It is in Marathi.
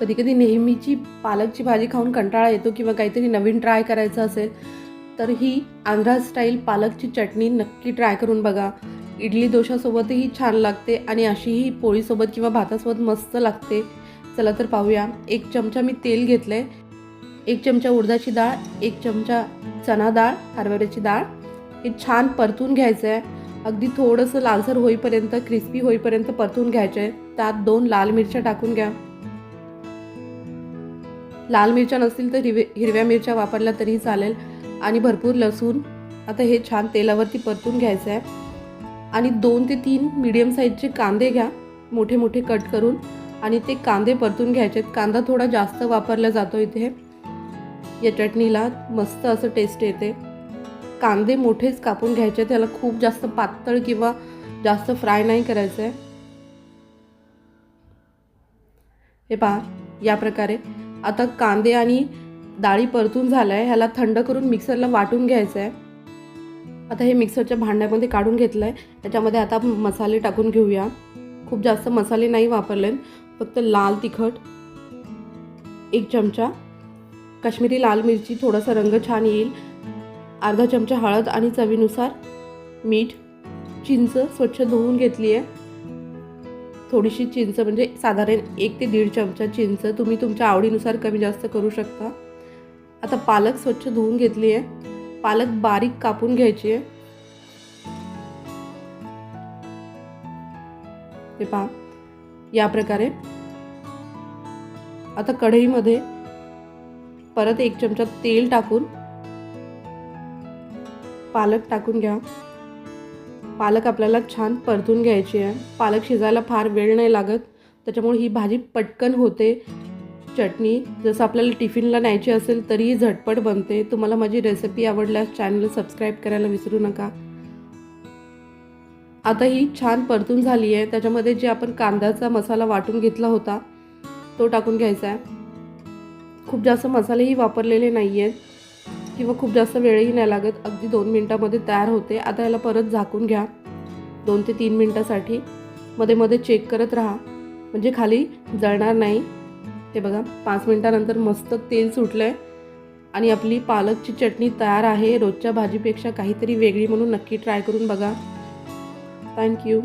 कधी कधी नेहमीची पालकची भाजी खाऊन कंटाळा येतो किंवा काहीतरी नवीन ट्राय करायचं असेल तर ही आंध्रा स्टाईल पालकची चटणी नक्की ट्राय करून बघा. इडली डोशासोबतही छान लागते आणि अशीही पोळीसोबत किंवा भातासोबत मस्त लागते. चला तर पाहूया. एक चमचा मी तेल घेतलं आहे एक चमचा उडदाची डाळ एक चमचा चना डाळ हरभऱ्याची डाळ. हे छान परतून घ्यायचं आहे अगदी थोडंसं लालसर होईपर्यंत क्रिस्पी होईपर्यंत परतून घ्यायचं आहे त्यात दोन लाल मिरच्या टाकून घ्या. लाल मिरच्या नसतील तर हिरवे हिरव्या मिरच्या वापरल्या तरी चालेल. आणि भरपूर लसूण. आता हे छान तेलावरती परतून घ्यायचं आहे. आणि दोन ते तीन मीडियम साईजचे कांदे घ्या. मोठे मोठे कट करून. आणि ते कांदे परतून घ्यायचे आहेत. कांदा थोडा जास्त वापरला जातो इथे. या चटणीला मस्त असं टेस्ट येते. कांदे मोठेच कापून घ्यायचे त्याला खूप जास्त पातळ किंवा जास्त फ्राय नाही करायचं आहे हे पहा या प्रकारे. आता कांदे आणि डाळी परतून झालं आहे ह्याला थंड करून मिक्सरला वाटून घ्यायचं आहे आता हे मिक्सरच्या भांड्यामध्ये काढून घेतलं आहे त्याच्यामध्ये आता मसाले टाकून घेऊया. खूप जास्त मसाले नाही वापरले फक्त लाल तिखट एक चमचा काश्मीरी लाल मिरची थोडासा रंग छान येईल. अर्धा चमचा हळद आणि चवीनुसार मीठ चिंच स्वच्छ धुवून घेतली आहे थोडीशी चिंच म्हणजे साधारण एक ते दीड चमचा चिंच तुम्ही तुमच्या आवडीनुसार कमी जास्त करू शकता. आता पालक स्वच्छ धुवून घेतली आहे. पालक बारीक कापून घ्यायची आहे. ते पहा या प्रकारे. आता कढईमध्ये परत एक चमचा तेल टाकून पालक टाकून घ्या. पालक आपल्याला छान परतून घ्यायची आहे. पालक शिजायला फार वेळ नाही लागत. त्याच्यामुळे ही भाजी पटकन होते. चटणी जसं आपल्याला टिफिनला न्यायची असेल तरीही झटपट बनते. तुम्हाला माझी रेसिपी आवडल्यास चॅनल सबस्क्राईब करायला विसरू नका. आता ही छान परतून झाली आहे. त्याच्यामध्ये जे आपण कांद्याचा मसाला वाटून घेतला होता तो टाकून घ्यायचा आहे. खूप जास्त मसालेही वापरलेले नाही आहेत किंवा खूप जास्त वेळही नाही लागत. अगदी दोन मिनटामध्ये तयार होते. आता याला परत झाकून घ्या. दोन ते तीन मिनटासाठी. मध्ये मध्ये चेक करत राहा. म्हणजे खाली जळणार नाही. हे बघा पाच मिनटानंतर मस्त तेल सुटलं आहे आणि आपली पालकची चटणी तयार आहे. रोजच्या भाजीपेक्षा काहीतरी वेगळी म्हणून नक्की ट्राय करून बघा. थँक्यू